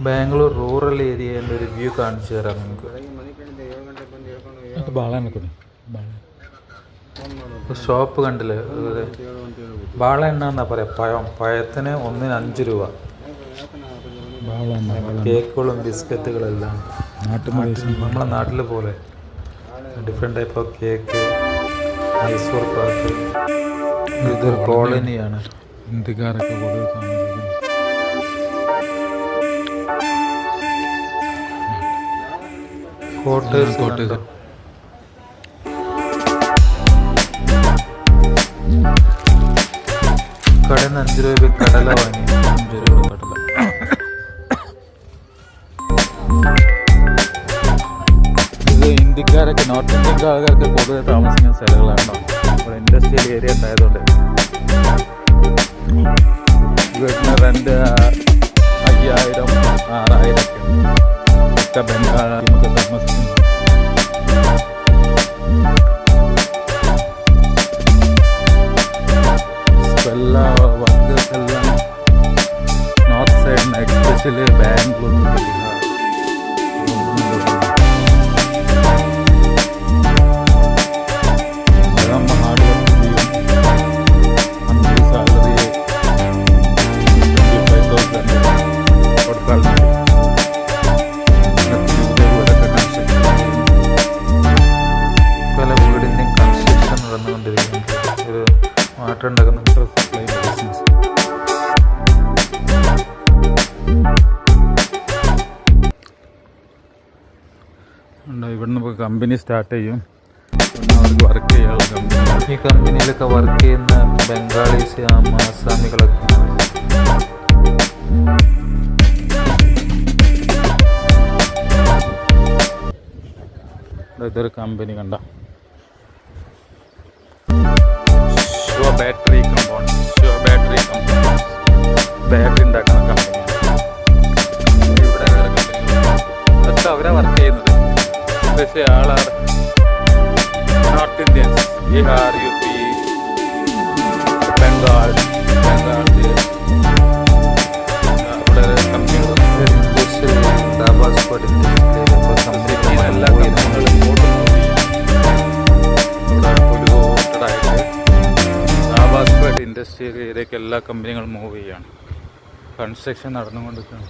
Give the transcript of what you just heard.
Bangalore rural ഏരിയയിലെ ഒരു view കാണിച്ചു തരാം നിങ്ങൾക്ക് ബാള ഷോപ്പ് കണ്ടില്ലേ? ബാള എണ്ണ എന്നാ പറയാ? പഴം. പഴത്തിന് ഒന്നിന് അഞ്ച് രൂപ. കേക്കുകളും ബിസ്ക്കറ്റുകളെല്ലാം. നമ്മളെ നാട്ടിൽ പോലെ. Different type of cake Mysore pak. ഇതൊരു കോളനിയാണ്. ഇന്ത്യക്കാരൊക്കെ കൂടുതൽ കോട്ടേഴ്സ്. കണ്ടോ? കടയിൽ നിന്ന് അഞ്ച് രൂപ കടല വാങ്ങി അഞ്ച് രൂപ കടല ഇത് ഇന്ത്യക്കാരൊക്കെ നോർത്ത് ഇന്ത്യൻ ആൾക്കാർക്ക് പൊതുവെ താമസിക്കുന്ന സ്ഥലങ്ങളാണോ ഇവിടെ ഇൻഡസ്ട്രിയൽ ഏരിയ ആയതുകൊണ്ട് വീട്ടിന് റെന്റ് ഫൈവ് തൗസൻഡ് കൊടുക്കാൻ വേണ്ടി വീടൊക്കെ കൺസ്ട്രക്ഷൻ പല വീടിന്റെയും കൺസ്ട്രക്ഷൻ നടന്നുകൊണ്ടിരിക്കുന്നുണ്ട് ഒരു മാറ്റം ഉണ്ടാക്കുന്ന ഇവിടെ നമുക്ക് കമ്പനി സ്റ്റാർട്ട് ചെയ്യും. അവർക്ക് വർക്ക് ചെയ്യാനുള്ള കമ്പനി ഈ കമ്പനിയിലൊക്കെ വർക്ക് ചെയ്യുന്ന ബംഗാളീസ് ആസാമികളൊക്കെ. ഇതൊരു കമ്പനി കണ്ട. ഷുവ ബാറ്ററി കമ്പൗണ്ട് ഷുവ ബാറ്ററി കമ്പൗണ്ട് ബാറ്ററി ഉണ്ടാക്കുന്ന കമ്പനി ഇവിടെ വേറെ കമ്പനികളുണ്ട് അതൊക്കെ അവരാണ് വർക്ക് ചെയ്യുന്നത്. പക്ഷേ ആളാർ north Indian Bihar U P Bengal Bengal അവിടെ എല്ലാ കമ്പനികളും ആവാസ്പേട്ട് ഇൻഡസ്ട്രിയൽ ഏരിയക്ക് എല്ലാ കമ്പനികളും മൂവ് ചെയ്യാണ് കൺസ്ട്രക്ഷൻ നടന്നുകൊണ്ടിരിക്കുകയാണ്